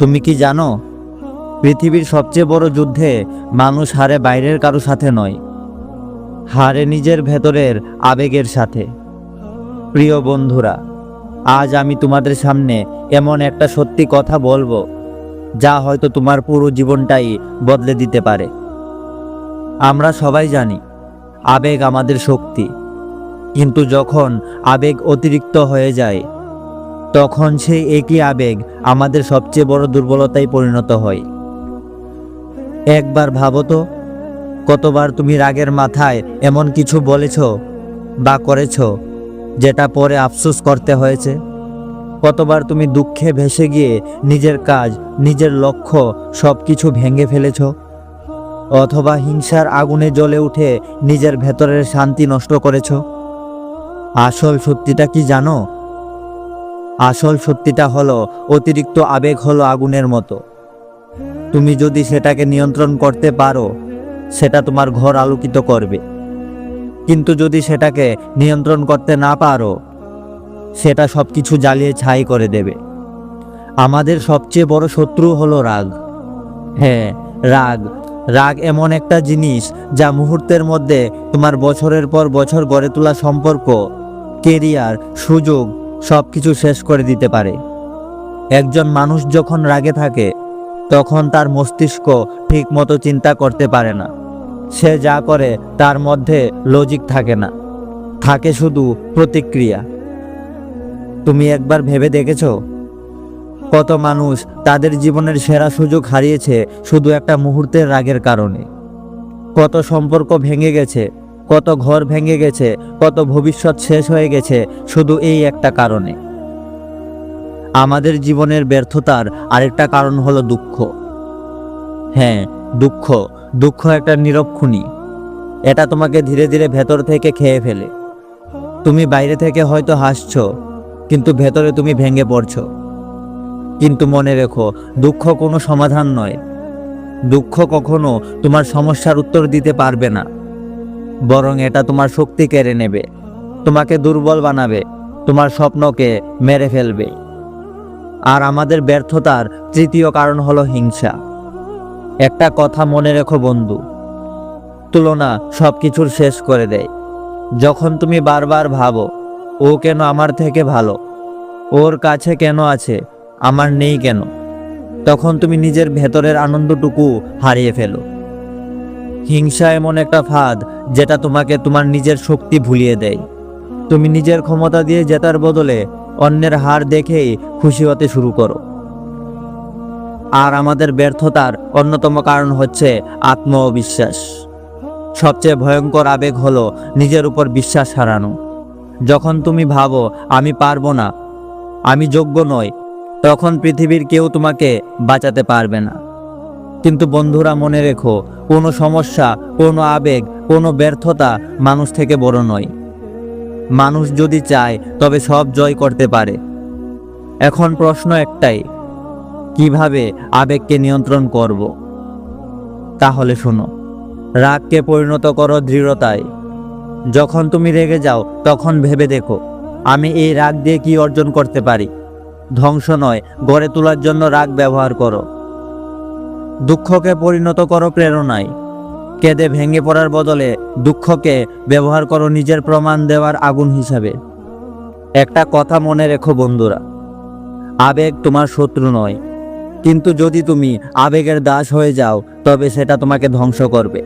তুমি কি জানো? পৃথিবীর সবচেয়ে বড় যুদ্ধে মানুষ হারে বাইরের কারও সাথে নয়, হারে নিজের ভেতরের আবেগের সাথে। প্রিয় বন্ধুরা, আজ আমি তোমাদের সামনে এমন একটা সত্যি কথা বলব, যা হয়তো তোমার পুরো জীবনটাই বদলে দিতে পারে। আমরা সবাই জানি, আবেগ আমাদের শক্তি। কিন্তু যখন আবেগ অতিরিক্ত হয়ে যায় তখন সেই একই আবেগ আমাদের সবচেয়ে বড় দুর্বলতায় পরিণত হয়। একবার ভাবো তো, কতবার তুমি রাগের মাথায় এমন কিছু বলেছ বা করেছ যেটা পরে আফসোস করতে হয়েছে? কতবার তুমি দুঃখে ভেসে গিয়ে নিজের কাজ, নিজের লক্ষ্য সব কিছু ভেঙে ফেলেছ? অথবা হিংসার আগুনে জ্বলে উঠে নিজের ভেতরের শান্তি নষ্ট করেছ? আসল সত্যিটা কি জানো? আসল সত্যিটা হলো, অতিরিক্ত আবেগ হলো আগুনের মতো। তুমি যদি সেটাকে নিয়ন্ত্রণ করতে পারো, সেটা তোমার ঘর আলোকিত করবে। কিন্তু যদি সেটাকে নিয়ন্ত্রণ করতে না পারো, সেটা সব কিছু জ্বালিয়ে ছাই করে দেবে। আমাদের সবচেয়ে বড় শত্রু হলো রাগ। হ্যাঁ রাগ। রাগ এমন একটা জিনিস যা মুহূর্তের মধ্যে তোমার বছরের পর বছর গড়ে তোলা সম্পর্ক, কেরিয়ার, সুযোগ সব কিছু শেষ করে দিতে পারে। একজন মানুষ যখন রাগে থাকে, তখন তার মস্তিষ্ক ঠিক মতো চিন্তা করতে পারে না। সে যা করে তার মধ্যে লজিক থাকে না। থাকে শুধু প্রতিক্রিয়া। তুমি একবার ভেবে দেখেছ? কত মানুষ তাদের জীবনের সেরা সুযোগ হারিয়েছে শুধু একটা মুহূর্তের রাগের কারণে। কত সম্পর্ক ভেঙে গেছে কত ঘর ভেঙে গেছে, কত ভবিষ্যৎ শেষ হয়ে গেছে, শুধু এই একটা কারণে। আমাদের জীবনের ব্যর্থতার আরেকটা কারণ হলো দুঃখ। হ্যাঁ দুঃখ। দুঃখ একটা নিরক্ষণী এটা তোমাকে ধীরে ধীরে ভেতর থেকে খেয়ে ফেলে। তুমি বাইরে থেকে হয়তো হাসছো, কিন্তু ভেতরে তুমি ভেঙে পড়ছো। কিন্তু মনে রেখো, দুঃখ কোনো সমাধান নয়। দুঃখ কখনো তোমার সমস্যার উত্তর দিতে পারবে না। বরং এটা তোমার শক্তি কেড়ে নেবে, তোমাকে দুর্বল বানাবে, তোমার স্বপ্নকে মেরে ফেলবে। আর আমাদের ব্যর্থতার তৃতীয় কারণ হলো হিংসা। একটা কথা মনে রেখো বন্ধু, তুলনা সব কিছুর শেষ করে দেয়। যখন তুমি বারবার ভাবো, ও কেন আমার থেকে ভালো, ওর কাছে কেন আছে, আমার নেই কেন, তখন তুমি নিজের ভেতরের আনন্দটুকু হারিয়ে ফেলো। হিংসা এমন একটা ফাঁদ যেটা তোমাকে তোমার নিজের শক্তি ভুলিয়ে দেয়। তুমি নিজের ক্ষমতা দিয়ে জেতার বদলে অন্যের হার দেখেই খুশি হতে শুরু করো। আর আমাদের ব্যর্থতার অন্যতম কারণ হচ্ছে আত্ম আত্মবিশ্বাস। সবচেয়ে ভয়ঙ্কর আবেগ হলো নিজের উপর বিশ্বাস হারানো। যখন তুমি ভাবো, আমি পারব না, আমি যোগ্য নই, তখন পৃথিবীর কেউ তোমাকে বাঁচাতে পারবে না। কিন্তু বন্ধুরা মনে রেখো, কোনো সমস্যা, কোনো আবেগ, কোনো ব্যর্থতা মানুষ থেকে বড় নয়। মানুষ যদি চায়, তবে সব জয় করতে পারে। এখন প্রশ্ন একটাই, কীভাবে আবেগকে নিয়ন্ত্রণ করব? তাহলে শোনো, রাগকে পরিণত করো দৃঢ়তায়। যখন তুমি রেগে যাও, তখন ভেবে দেখো, আমি এই রাগ দিয়ে কি অর্জন করতে পারি? ধ্বংস নয়, গড়ে তোলার জন্য রাগ ব্যবহার করো। দুঃখকে পরিণত করো প্রেরণায়। কেঁদে ভেঙে পড়ার বদলে দুঃখকে ব্যবহার করো নিজের প্রমাণ দেওয়ার আগুন হিসাবে। একটা কথা মনে রেখো বন্ধুরা, আবেগ তোমার শত্রু নয়। কিন্তু যদি তুমি আবেগের দাস হয়ে যাও, তবে সেটা তোমাকে ধ্বংস করবে।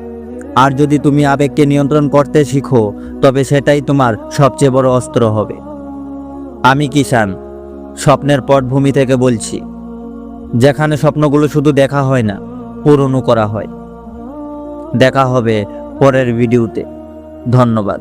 আর যদি তুমি আবেগকে নিয়ন্ত্রণ করতে শিখো, তবে সেটাই তোমার সবচেয়ে বড় অস্ত্র হবে। আমি কিষান স্বপ্নের পটভূমি থেকে বলছি, যেখানে স্বপ্নগুলো শুধু দেখা হয় না পূরণও করা হয়। দেখা হবে পরের ভিডিওতে। ধন্যবাদ।